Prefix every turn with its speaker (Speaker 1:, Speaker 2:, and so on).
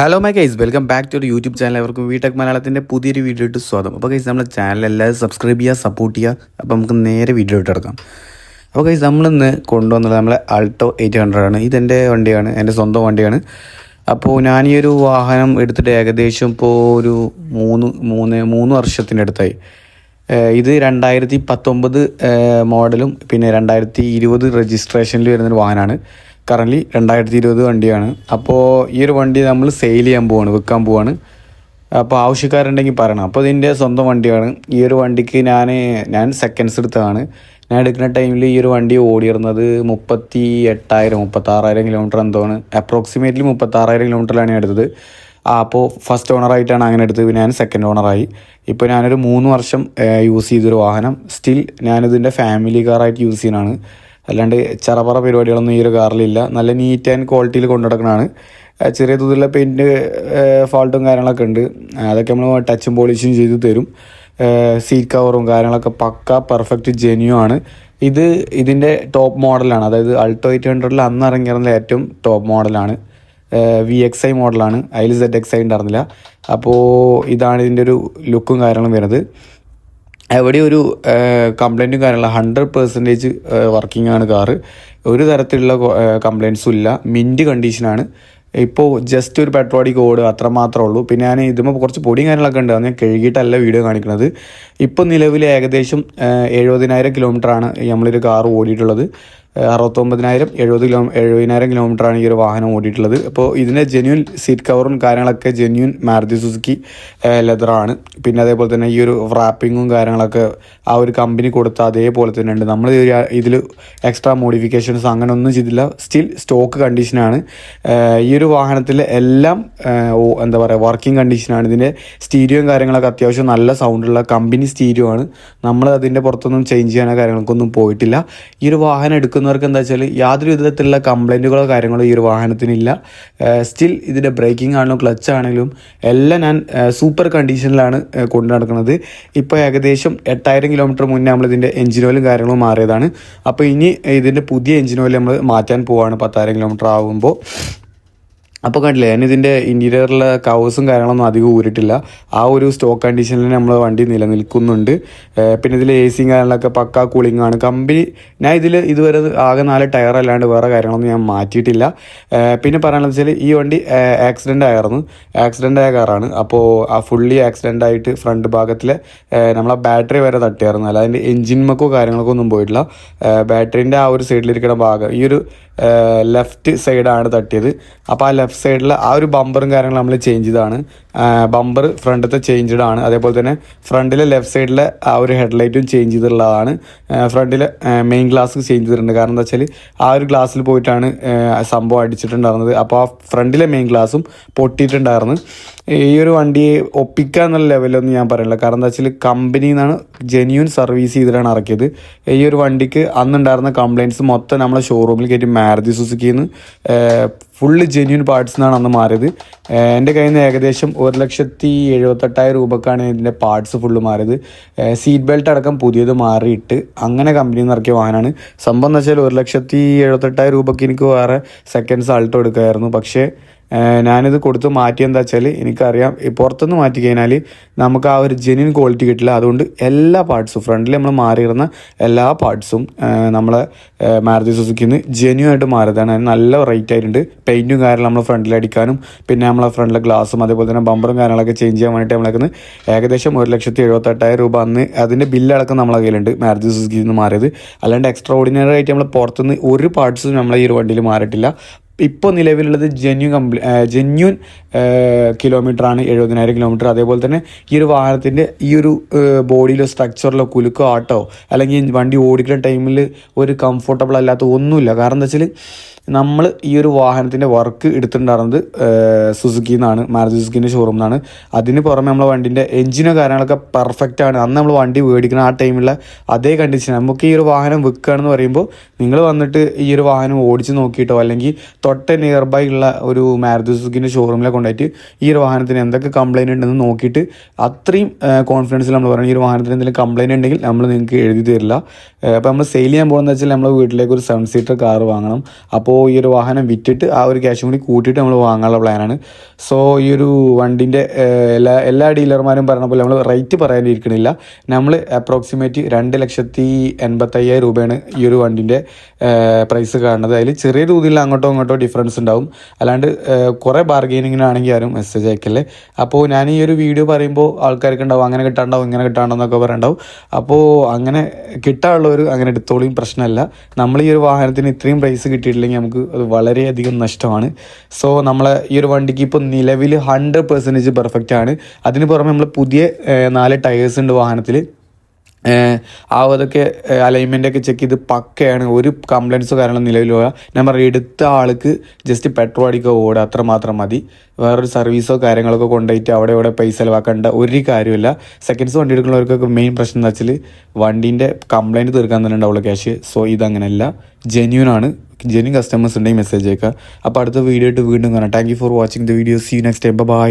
Speaker 1: Hello my guys welcome back to YouTube channel അവർക്കും വീടെക് മലയാളത്തിന്റെ പുതിയൊരു വീഡിയോ ഇട്ട് സ്വാഗതം. അപ്പോൾ ഗൈസ് നമ്മുടെ ചാനൽ എല്ലാവരും സബ്സ്ക്രൈബ് ചെയ്യുക സപ്പോർട്ട് ചെയ്യുക. അപ്പോൾ നമുക്ക് നേരെ വീഡിയോ ഇട്ട് എടുക്കാം അപ്പോൾ ഗൈസ് നമ്മളിന്ന് കൊണ്ടുവന്നത് നമ്മളെ ആൾട്ടോ എയ്റ്റ് ഹൺഡ്രഡ് ആണ്. ഇതെന്റെ വണ്ടിയാണ്. എന്റെ സ്വന്തം വണ്ടിയാണ്. അപ്പോൾ ഞാൻ ഈ ഒരു വാഹനം എടുത്തിട്ട് ഏകദേശം ഇപ്പോൾ ഒരു മൂന്ന് മൂന്ന് മൂന്ന് വർഷത്തിന്റെ അടുത്തായി. ഇത് രണ്ടായിരത്തി പത്തൊമ്പത് മോഡലും പിന്നെ രണ്ടായിരത്തി ഇരുപത് രജിസ്ട്രേഷനിൽ വരുന്നൊരു വാഹനമാണ്. കറന്റ്ലി രണ്ടായിരത്തി ഇരുപത് വണ്ടിയാണ്. അപ്പോൾ ഈ ഒരു വണ്ടി നമ്മൾ സെയിൽ ചെയ്യാൻ പോവാണ് വിൽക്കാൻ പോവാണ്. അപ്പോൾ ആവശ്യക്കാരുണ്ടെങ്കിൽ പറയണം. അപ്പോൾ ഇതിന്റെ സ്വന്തം വണ്ടിയാണ്. ഈ ഒരു വണ്ടിക്ക് ഞാൻ ഞാൻ സെക്കൻഡ്സ് എടുത്തതാണ്. ഞാൻ എടുക്കുന്ന ടൈമിൽ ഈ ഒരു വണ്ടി ഓടിയിരുന്നത് മുപ്പത്തി എട്ടായിരം മുപ്പത്താറായിരം കിലോമീറ്റർ എന്തോന്ന്. അപ്രോക്സിമേറ്റ്ലി മുപ്പത്താറായിരം കിലോമീറ്ററിലാണ് ഞാൻ എടുത്തത്. അപ്പോൾ ഫസ്റ്റ് ഓണറായിട്ടാണ് അങ്ങനെ എടുത്തത്. പിന്നെ ഞാൻ സെക്കൻഡ് ഓണറായി ഇപ്പോൾ ഞാനൊരു മൂന്ന് വർഷം യൂസ് ചെയ്തൊരു വാഹനം. സ്റ്റിൽ ഞാനിതിന്റെ ഫാമിലി കാറായിട്ട് യൂസ് ചെയ്യുന്നതാണ്. അല്ലാണ്ട് ചറപറ പരിപാടികളൊന്നും ഈ ഒരു കാറിലില്ല. നല്ല നീറ്റ് ആൻഡ് ക്വാളിറ്റിയിൽ കൊണ്ടു നടക്കണതാണ് ചെറിയ തോതിലുള്ള പെയിന്റ് ഫാൾട്ടും കാര്യങ്ങളൊക്കെ ഉണ്ട്. അതൊക്കെ നമ്മൾ ടച്ചും പോളിഷും ചെയ്ത് തരും. സീറ്റ് കവറും കാര്യങ്ങളൊക്കെ പക്ക പെർഫെക്റ്റ് ജെന്യു ആണ്. ഇത് ഇതിന്റെ ടോപ്പ് മോഡലാണ് അതായത് അൾട്ടോ എയ്റ്റ് ഹൺഡ്രഡിൽ അന്ന് ഇറങ്ങിയിരുന്ന ഏറ്റവും ടോപ്പ് മോഡലാണ് വി എക്സ് ഐ മോഡലാണ് അതിൽ സെഡ് എക്സ് ഐ ഉണ്ടായിരുന്നില്ല. അപ്പോൾ ഇതാണ് ഇതിന്റെ ഒരു ലുക്കും കാര്യങ്ങളും വരുന്നത്. എവിടെ ഒരു കംപ്ലൈന്റും കാര്യമില്ല ഹൺഡ്രഡ് പെർസെന്റേജ് വർക്കിംഗ് ആണ് കാറ്. ഒരു തരത്തിലുള്ള കംപ്ലൈൻസും ഇല്ല. മിന്റ് കണ്ടീഷനാണ് ഇപ്പോൾ ജസ്റ്റ് ഒരു പെട്രോളിക്ക് ഓടുക അത്ര മാത്രമേ ഉള്ളൂ. പിന്നെ ഞാൻ ഇതുമ്പോൾ കുറച്ച് പൊടിയും കാര്യങ്ങളൊക്കെ ഉണ്ട്. ഞാൻ കഴുകിയിട്ടല്ല വീഡിയോ കാണിക്കുന്നത്. ഇപ്പോൾ നിലവിൽ ഏകദേശം എഴുപതിനായിരം കിലോമീറ്ററാണ് നമ്മളൊരു കാർ ഓടിയിട്ടുള്ളത്. അറുപത്തൊമ്പതിനായിരം എഴുപത് കിലോ എഴുപതിനായിരം കിലോമീറ്ററാണ് ഈ ഒരു വാഹനം ഓടിയിട്ടുള്ളത്. അപ്പോൾ ഇതിന്റെ ജെന്യൂൻ സീറ്റ് കവറും കാര്യങ്ങളൊക്കെ ജെന്യൂൻ മാരുതി സുസുക്കി ലെതറാണ് പിന്നെ അതേപോലെ തന്നെ ഈ ഒരു റാപ്പിങ്ങും കാര്യങ്ങളൊക്കെ ആ ഒരു കമ്പനി കൊടുത്ത അതേപോലെ തന്നെ ഉണ്ട്. നമ്മൾ ഇതിൽ എക്സ്ട്രാ മോഡിഫിക്കേഷൻസ് അങ്ങനെ ഒന്നും ചെയ്തില്ല. സ്റ്റിൽ സ്റ്റോക്ക് കണ്ടീഷനാണ് ഈ ഒരു വാഹനത്തിൽ എല്ലാം എന്താ പറയുക വർക്കിംഗ് കണ്ടീഷനാണ് ഇതിന്റെ സ്റ്റീരിയോയും കാര്യങ്ങളൊക്കെ അത്യാവശ്യം നല്ല സൗണ്ടുള്ള കമ്പനി സ്റ്റീരിയോ ആണ്. നമ്മൾ അതിന്റെ പുറത്തൊന്നും ചേഞ്ച് ചെയ്യാനോ കാര്യങ്ങൾക്കൊന്നും പോയിട്ടില്ല. ഈ ഒരു വാഹനം എടുക്കുന്നവർക്ക് എന്താ വെച്ചാൽ യാതൊരു വിധത്തിലുള്ള കംപ്ലൈന്റുകളോ കാര്യങ്ങളോ ഈ ഒരു വാഹനത്തിനില്ല. സ്റ്റിൽ ഇതിന്റെ ബ്രേക്കിംഗ് ആണെങ്കിലും ക്ലച്ച് ആണെങ്കിലും എല്ലാം ഞാൻ സൂപ്പർ കണ്ടീഷനിലാണ് കൊണ്ടു നടക്കുന്നത്. ഇപ്പോൾ ഏകദേശം എട്ടായിരം കിലോമീറ്റർ മുന്നേ നമ്മൾ ഇതിന്റെ എഞ്ചിൻ ഓയിലും കാര്യങ്ങളും മാറിയതാണ്. അപ്പോൾ ഇനി ഇതിന്റെ പുതിയ എഞ്ചിൻ ഓയിൽ നമ്മൾ മാറ്റാൻ പോവാണ് പത്തായിരം കിലോമീറ്റർ ആകുമ്പോൾ അപ്പോൾ കണ്ടില്ലേ ഞാൻ ഇതിന്റെ ഇന്റീരിയറിലെ കവേഴ്സും കാര്യങ്ങളൊന്നും അധികം ഊരിട്ടില്ല. ആ ഒരു സ്റ്റോക്ക് കണ്ടീഷനിൽ നമ്മൾ വണ്ടി നിലനിൽക്കുന്നുണ്ട്. പിന്നെ ഇതിൽ എ സിയും കാര്യങ്ങളൊക്കെ പക്കാ കൂളിംഗ് ആണ്. കമ്പനി ഞാൻ ഇതിൽ ഇതുവരെ ആകെ നാല് ടയർ അല്ലാണ്ട് വേറെ കാര്യങ്ങളൊന്നും ഞാൻ മാറ്റിയിട്ടില്ല. പിന്നെ പറയാനുള്ളത് വെച്ചാൽ ഈ വണ്ടി ആക്സിഡന്റ് ആയിരുന്നു. ആക്സിഡന്റ് ആയ കാറാണ് അപ്പോൾ ആ ഫുള്ളി ആക്സിഡന്റ് ആയിട്ട് ഫ്രണ്ട് ഭാഗത്തിലെ നമ്മളെ ബാറ്ററി വരെ തട്ടിയായിരുന്നു. അല്ല അതിന്റെ എഞ്ചിൻമക്കോ കാര്യങ്ങൾക്കോ ഒന്നും പോയിട്ടില്ല. ബാറ്ററീന്റെ ആ ഒരു സൈഡിലിരിക്കുന്ന ഭാഗം ഈ ഒരു ലെഫ്റ്റ് സൈഡാണ് തട്ടിയത്. അപ്പോൾ ആ ലെഫ്റ്റ് സൈഡിൽ ആ ഒരു ബമ്പറും കാര്യങ്ങളും നമ്മൾ ചേഞ്ച് ചെയ്തതാണ്. ബമ്പർ ഫ്രണ്ടത്തെ ചേഞ്ച്ഡ് ആണ്. അതേപോലെ തന്നെ ഫ്രണ്ടിലെ ലെഫ്റ്റ് സൈഡിലെ ആ ഒരു ഹെഡ്ലൈറ്റും ചേഞ്ച് ചെയ്തിട്ടുള്ളതാണ്. ഫ്രണ്ടിലെ മെയിൻ ഗ്ലാസ് ചേഞ്ച് ചെയ്തിട്ടുണ്ട്. കാരണം എന്താ വെച്ചാൽ ആ ഒരു ഗ്ലാസ്സിൽ പോയിട്ടാണ് സംഭവം അടിച്ചിട്ടുണ്ടായിരുന്നത്. അപ്പോൾ ആ ഫ്രണ്ടിലെ മെയിൻ ഗ്ലാസും പൊട്ടിയിട്ടുണ്ടായിരുന്നു. ഈ ഒരു വണ്ടിയെ ഒപ്പിക്കുക എന്നുള്ള ലെവലൊന്നും ഞാൻ പറയില്ല. കാരണം എന്താ വെച്ചാൽ കമ്പനിയിൽ നിന്നാണ് ജെന്യൂൻ സർവീസ് ചെയ്തിട്ടാണ് ഇറക്കിയത്. ഈ ഒരു വണ്ടിക്ക് അന്നുണ്ടായിരുന്ന കംപ്ലയിന്റ്സ് മൊത്തം നമ്മളെ ഷോറൂമിൽ കയറ്റി മാരുതി സുസുക്കിന്ന് ഫുള്ള് ജെന്യൂൻ പാർട്സ് എന്നാണ് അന്ന് മാറിയത്. എന്റെ കയ്യിൽ നിന്ന് ഏകദേശം ഒരു ലക്ഷത്തി എഴുപത്തെട്ടായിരം രൂപക്കാണ് ഇതിന്റെ പാർട്സ് ഫുള്ള് മാറിയത്. സീറ്റ് ബെൽറ്റ് അടക്കം പുതിയത് മാറിയിട്ട് അങ്ങനെ കമ്പനിയിൽ നിന്ന് ഇറക്കിയ വാഹനമാണ് സംഭവം എന്ന് വെച്ചാൽ ഒരു ലക്ഷത്തി എഴുപത്തെട്ടായിരം രൂപയ്ക്ക് എനിക്ക് വേറെ സെക്കൻഡ്സ് ആൾട്ടോ എടുക്കുമായിരുന്നു പക്ഷേ ഞാനിത് കൊടുത്ത് മാറ്റി എന്താ വെച്ചാൽ എനിക്കറിയാം പുറത്തുനിന്ന് മാറ്റി കഴിഞ്ഞാൽ നമുക്ക് ആ ഒരു ജെനുവിൻ ക്വാളിറ്റി കിട്ടില്ല. അതുകൊണ്ട് എല്ലാ പാർട്സും ഫ്രണ്ടിൽ നമ്മൾ മാറിയിരുന്ന എല്ലാ പാർട്സും നമ്മളെ മാരുതി സുസുക്കിന്ന് ജെന്യൂ ആയിട്ട് മാറിയതാണ്. അതിന് നല്ല റേറ്റ് ആയിട്ടുണ്ട്. പെയിന്റും കാര്യങ്ങളും നമ്മൾ ഫ്രണ്ടിൽ അടിക്കാനും പിന്നെ നമ്മളെ ഫ്രണ്ടിലെ ഗ്ലാസും അതേപോലെ തന്നെ ബമ്പറും കാര്യങ്ങളൊക്കെ ചേഞ്ച് ചെയ്യാൻ വേണ്ടിയിട്ട് നമ്മളേക്ക് ഏകദേശം ഒരു ലക്ഷത്തി എഴുപത്തെട്ടായിരം രൂപ അന്ന് അതിന്റെ ബില്ലടക്കം നമ്മളെ കയ്യിലുണ്ട് മാരുതി സുസുക്കിയിൽ നിന്ന് മാറിയത്. അല്ലാണ്ട് എക്സ്ട്രാ ഓർഡിനറി ആയിട്ട് നമ്മൾ പുറത്തുനിന്ന് ഒരു പാർട്സും നമ്മളെ ഈ ഒരു വണ്ടിയിൽ മാറിയിട്ടില്ല. ഇപ്പോൾ നിലവിലുള്ളത് ജെന്യു കംപ്ലീ ജെന്യൂൻ കിലോമീറ്ററാണ് എഴുപതിനായിരം കിലോമീറ്റർ. അതേപോലെ തന്നെ ഈ ഒരു വാഹനത്തിന്റെ ഈ ഒരു ബോഡിയിലോ സ്ട്രക്ചറിലോ കുലുക്കോ ആട്ടോ അല്ലെങ്കിൽ വണ്ടി ഓടിക്കുന്ന ടൈമിൽ ഒരു കംഫർട്ടബിൾ അല്ലാത്ത ഒന്നുമില്ല. കാരണം എന്താ വെച്ചാൽ നമ്മൾ ഈ ഒരു വാഹനത്തിന്റെ വർക്ക് എടുത്തിട്ടുണ്ടായിരുന്നത് സുസുക്കി എന്നാണ് മാരുതി സുസുക്കിന്റെ ഷോറൂം എന്നാണ് അതിന് പുറമെ നമ്മളെ വണ്ടിന്റെ എഞ്ചിനോ കാര്യങ്ങളൊക്കെ പെർഫെക്റ്റ് ആണ്. അന്ന് നമ്മൾ വണ്ടി മേടിക്കുന്ന ആ ടൈമിലുള്ള അതേ കണ്ടീഷൻ നമുക്ക് ഈ ഒരു വാഹനം വിൽക്കുകയാണെന്ന് പറയുമ്പോൾ നിങ്ങൾ വന്നിട്ട് ഈ ഒരു വാഹനം ഓടിച്ച് നോക്കിയിട്ടോ അല്ലെങ്കിൽ തൊട്ട നിയർ ബൈ ഉള്ള ഒരു മാരുതി സുസുക്കിന്റെ ഷോറൂമിലെ കൊണ്ടായിട്ട് ഈ ഒരു വാഹനത്തിന് എന്തൊക്കെ കംപ്ലൈന്റ് ഉണ്ടെന്ന് നോക്കിയിട്ട് അത്രയും കോൺഫിഡൻസിൽ നമ്മൾ പറയണം. ഈ ഒരു വാഹനത്തിന് എന്തെങ്കിലും കംപ്ലൈന്റ് ഉണ്ടെങ്കിൽ നമ്മൾ നിങ്ങൾക്ക് എഴുതി തരില്ല. അപ്പോൾ നമ്മൾ സെയിൽ ചെയ്യാൻ പോകുന്നത് വെച്ചാൽ നമ്മൾ വീട്ടിലേക്ക് ഒരു സെവൻ സീറ്റർ കാർ വാങ്ങണം. അപ്പോൾ ഈ ഒരു വാഹനം വിറ്റിട്ട് ആ ഒരു ക്യാഷും കൂടി കൂട്ടിയിട്ട് നമ്മൾ വാങ്ങാനുള്ള പ്ലാനാണ് സോ ഈ ഒരു വണ്ടിന്റെ എല്ലാ എല്ലാ ഡീലർമാരും പറഞ്ഞ പോലെ നമ്മൾ റേറ്റ് പറയാനിരിക്കണില്ല. നമ്മൾ അപ്രോക്സിമേറ്റ് രണ്ട് ലക്ഷത്തി എൺപത്തയ്യായിരം രൂപയാണ് ഈ ഒരു വണ്ടിന്റെ പ്രൈസ് കാണുന്നത്. അതിൽ ചെറിയ തോതിൽ അങ്ങോട്ടോ ഇങ്ങോട്ടോ ഡിഫറൻസ് ഉണ്ടാവും. അല്ലാണ്ട് കുറേ ബാർഗെയിനിങ്ങിനാണെങ്കിൽ ആരും മെസ്സേജ് അയക്കല്ലേ. അപ്പോൾ ഞാൻ ഈ ഒരു വീഡിയോ പറയുമ്പോൾ ആൾക്കാർക്ക് ഉണ്ടാവും അങ്ങനെ കിട്ടാണ്ടാവും ഇങ്ങനെ കിട്ടാണ്ടോ എന്നൊക്കെ പറയണ്ടാവും. അപ്പോൾ അങ്ങനെ കിട്ടാനുള്ളവർ അങ്ങനെ എടുത്തോളിയും പ്രശ്നമല്ല. നമ്മൾ ഈ ഒരു വാഹനത്തിന് ഇത്രയും പ്രൈസ് കിട്ടിയിട്ടില്ലെങ്കിൽ നമുക്ക് അത് വളരെയധികം നഷ്ടമാണ്. സോ നമ്മളെ ഈ ഒരു വണ്ടിക്ക് ഇപ്പോൾ നിലവിൽ ഹൺഡ്രഡ് പെർസെന്റേജ് പെർഫെക്റ്റ് ആണ്. അതിന് പുറമെ നമ്മൾ പുതിയ നാല് ടയേഴ്സ് ഉണ്ട് വാഹനത്തിൽ ആ അതൊക്കെ അലൈൻമെന്റ് ഒക്കെ ചെക്ക് ചെയ്ത് പക്കയാണ്. ഒരു കംപ്ലയിൻസോ കാരണം നിലവിൽ പോകാം ഞാൻ എടുത്ത ആൾക്ക് ജസ്റ്റ് പെട്രോൾ അടിക്കുക ഓടുക അത്ര മാത്രം മതി. വേറൊരു സർവീസോ കാര്യങ്ങളൊക്കെ കൊണ്ടുപോയിട്ട് അവിടെ ഇവിടെ പൈസ ചിലവാക്കേണ്ട ഒരു കാര്യമില്ല സെക്കൻഡ്സ് വണ്ടി എടുക്കുന്നവർക്കൊക്കെ മെയിൻ പ്രശ്നം എന്ന് വെച്ചാൽ വണ്ടീന്റെ കംപ്ലയിന്റ് തീർക്കാൻ തന്നെ ഉണ്ടാവുള്ളൂ ക്യാഷ് സോ ഇതങ്ങനെയല്ല ജെന്യൂൻ ആണ്. ജെന്യൂൻ കസ്റ്റമേഴ്സ് ഉണ്ടെങ്കിൽ മെസ്സേജ് അയക്കുക. അപ്പോൾ അടുത്ത വീഡിയോ ആയിട്ട് വീണ്ടും കാണാം. Thank you for watching the video see next time bye